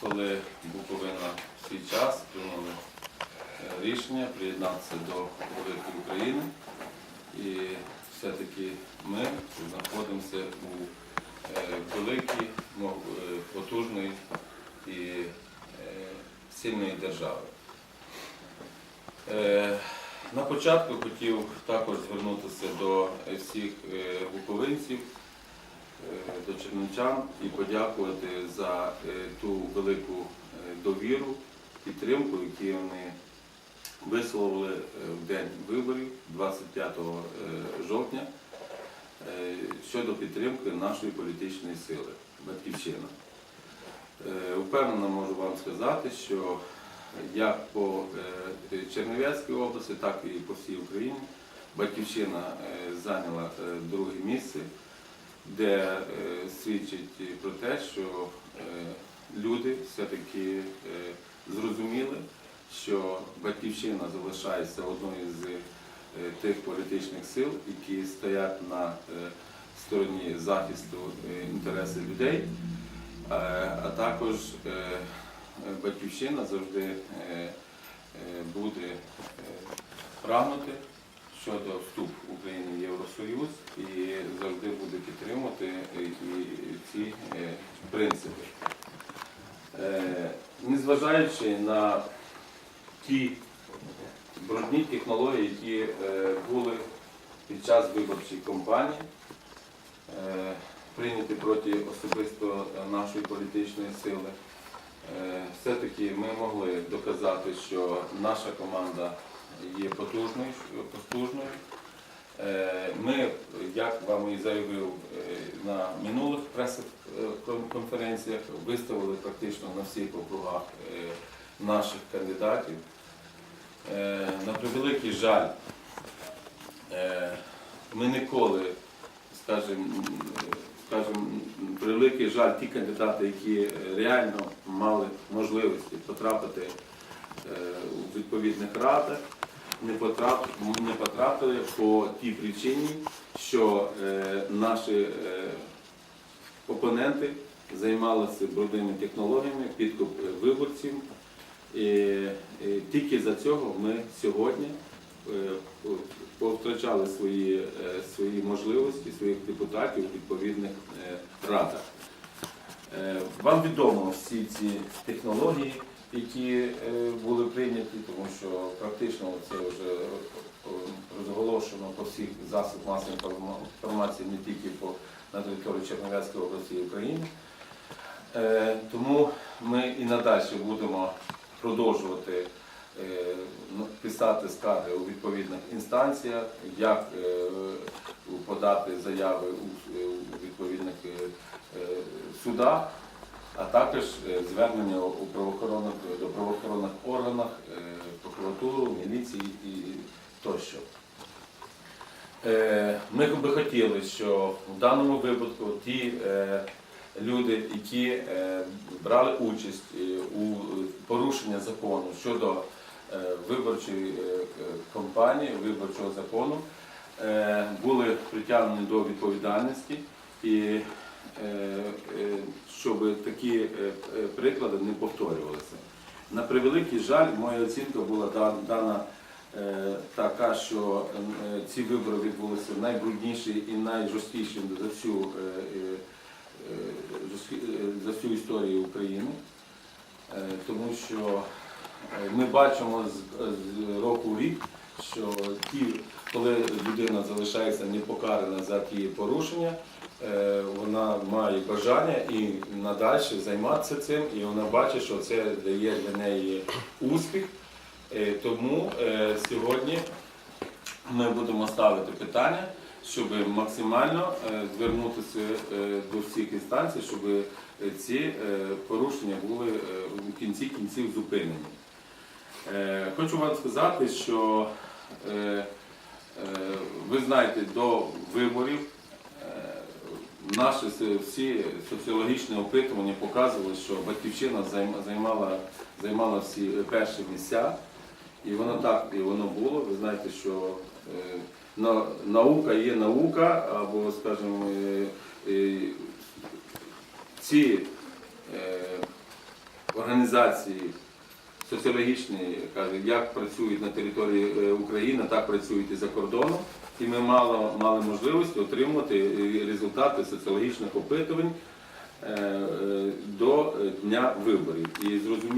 коли Буковина в свій час прийняли е, рішення приєднатися до Великої України. І все-таки ми знаходимося у е, великій, мо- е, потужної і сильної держави. На початку хотів також звернутися до всіх буковинців, до чернівчан і подякувати за е, ту велику е, довіру, підтримку, яку вони висловили е, в день виборів 25 е, жовтня е, щодо підтримки нашої політичної сили Батьківщина. Е, Впевнено можу вам сказати, що як по е, Чернівецькій області, так і по всій Україні Батьківщина е, зайняла е, друге місце, де е, свідчить про те, що е, люди все-таки е, зрозуміли, що Батьківщина залишається одною з тих політичних сил, які стоять на стороні захисту інтересів людей, а також Батьківщина завжди буде прагнути щодо вступу України в Євросоюз і завжди буде підтримувати і ці е, принципи. Е, Незважаючи на ті брудні технології, які е, були під час виборчої кампанії, прийняті проти особисто нашої політичної сили, все-таки ми могли доказати, що наша команда є потужною. потужною. Е, Ми, як вам і заявив е, на минулих прес-конференціях, виставили практично на всіх округах е, наших кандидатів. Е, На превеликий жаль, е, ми ніколи, скажімо, скажімо, превеликий жаль, ті кандидати, які е, реально мали можливості потрапити е, у відповідних радах, не потрапили, не потрапили по тій причині, що е, наші е, опоненти займалися брудними технологіями, підкуп е, виборців. І, е, тільки за цього ми сьогодні е, повтрачали свої, е, свої можливості, своїх депутатів у відповідних е, радах. Е, Вам відомо всі ці технології, які е, були прийняті, тому що практично це вже е, розголошено по всіх засобах масової інформації не тільки по на території Чернівецької області і України. Е, Тому ми і надалі будемо продовжувати е, ну, писати скарги у відповідних інстанціях, як подати заяви у, відповідних судах, а також звернення у правоохоронних до правоохоронних органах, прокуратуру, і тощо. Е, Ми би хотіли, що в даному випадку ті е, люди, які е, брали участь у порушенні закону щодо виборчої кампанії, виборчого закону, були притягнені до відповідальності і щоб такі приклади не повторювалися. На превеликий жаль, моя оцінка була дана е, така, що е, ці вибори відбулися найбрудніші і найжорсткіші за всю, е, за всю історію України. Тому що ми бачимо з року в рік, що ті, коли людина залишається непокарана за ті порушення, е, вона має бажання і надалі займатися цим, і вона бачить, що це дає для неї успіх. Е, Тому е, сьогодні ми будемо ставити питання, щоб максимально звернутися до всіх інстанцій, щоб ці порушення були у кінці кінців зупинені. Е, Хочу вам сказати, що е, е, ви знаєте, до виборів наші всі соціологічні опитування показували, що Батьківщина займала, займала всі перші місця. І воно так, і воно було. Ви знаєте, що наука є наука, або, скажімо, ці організації соціологічні, каже, як працюють на території е, України, так працюють і за кордоном. І ми мало, мали можливість отримати е, результати соціологічних опитувань е, до дня виборів. І зрозуміло.